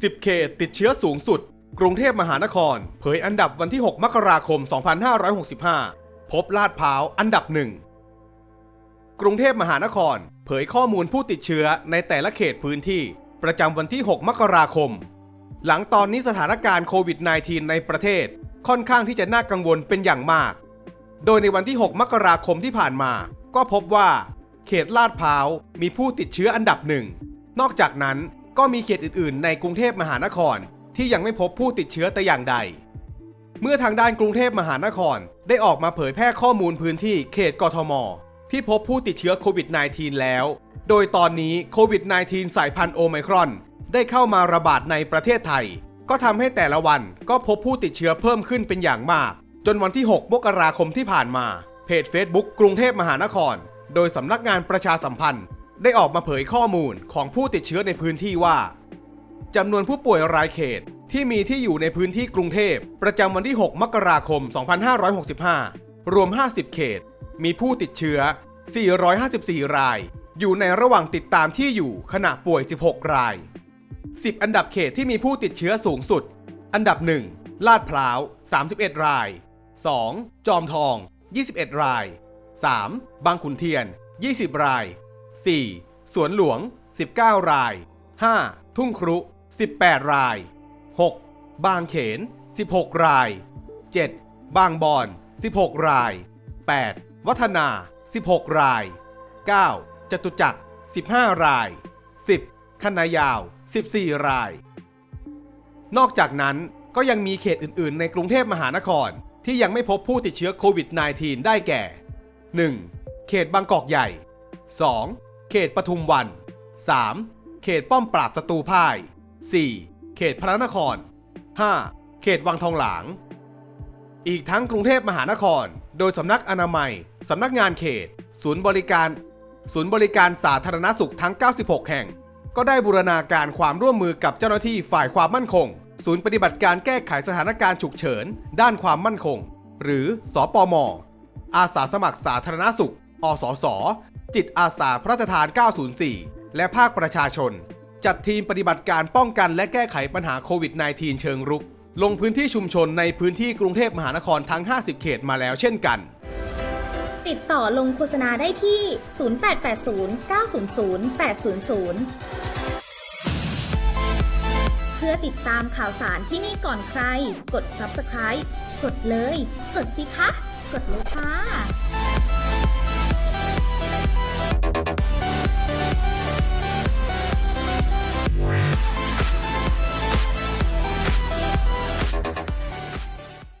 10 เขตติดเชื้อสูงสุด กรุงเทพมหานคร เผยอันดับวันที่ 6 มกราคม 2565 พบลาดพร้าวอันดับหนึ่งกรุงเทพมหานคร เผยข้อมูลผู้ติดเชื้อในแต่ละเขตพื้นที่ ประจำวันที่ 6 มกราคม หลังตอนนี้สถานการณ์โควิด -19 ในประเทศค่อนข้างที่จะน่ากังวลเป็นอย่างมาก โดยในวันที่ 6 มกราคมที่ผ่านมา ก็พบว่า เขตลาดพร้าวมีผู้ติดเชื้ออันดับหนึ่ง นอกจากนั้น ก็มีเขตอื่นๆ ในกรุงเทพมหานคร ที่ยังไม่พบผู้ติดเชื้อแต่อย่างใด เมื่อทางด้านกรุงเทพมหานครได้ออกมาเผยแพร่ข้อมูลพื้นที่เขตกทม ที่พบผู้ติดเชื้อโควิด -19 แล้ว โดยตอนนี้โควิด -19 สายพันธุ์โอไมครอน ได้เข้ามาระบาดในประเทศไทย ก็ทำให้แต่ละวันก็พบผู้ติดเชื้อเพิ่มขึ้นเป็นอย่างมาก จนวันที่ 6 มกราคมที่ผ่านมา เพจ Facebook กรุงเทพมหานคร โดยสำนักงานประชาสัมพันธ์ ได้ออกมาเผยข้อมูลของผู้ติดเชื้อในพื้นที่ว่าจำนวนผู้ป่วยรายเขตที่มีที่อยู่ในพื้นที่กรุงเทพ ประจำวันที่ 6 มกราคม 2565 รวม 50 เขต มีผู้ติดเชื้อ 454 ราย อยู่ในระหว่างติดตามที่อยู่ขณะป่วย 16 ราย 10 อันดับเขตที่มีผู้ติดเชื้อสูงสุด อันดับ 1 ลาดพร้าว 31 ราย 2. จอมทอง 21 ราย 3. บางขุนเทียน 20 ราย 4. สวนหลวง 19 ราย 5. ทุ่งครุ 18 ราย 6. บางเขน 16 ราย 7. บางบอน 16 ราย 8. วัฒนา 16 ราย 9. จตุจักร 15 ราย 10. คณะยาว 14 ราย นอกจากนั้นก็ยังมีเขตอื่นๆ ในกรุงเทพมหานคร ที่ยังไม่พบผู้ติดเชื้อโควิด -19 ได้แก่ 1. เขตบางกอกใหญ่ 2. เขตปทุมวัน 3. เขตป้อมปราบศัตรูพ่าย 4. เขตพระนคร 5. เขตวังทองหลาง อีกทั้งกรุงเทพมหานคร โดยสำนักอนามัย สำนักงานเขต ศูนย์บริการ ศูนย์บริการสาธารณสุขทั้ง 96 แห่ง ก็ได้บูรณาการความร่วมมือกับเจ้าหน้าที่ฝ่ายความมั่นคง ศูนย์ปฏิบัติการแก้ไขสถานการณ์ฉุกเฉิน ด้านความมั่นคง หรือสอปมอาสาสมัครสาธารณสุข อสส จิตอาสาพระราชทาน 904 และภาคประชาชน จัดทีมปฏิบัติการป้องกันและแก้ไขปัญหาโควิด -19 เชิงรุก ลงพื้นที่ชุมชนในพื้นที่กรุงเทพมหานครทั้ง 50 เขตมาแล้วเช่นกัน ติดต่อลงโฆษณาได้ที่ 0880 900 800เพื่อติดตามข่าวสารที่นี่ก่อนใคร กด subscribe กดเลย กดสิคะ กดเลยค่ะ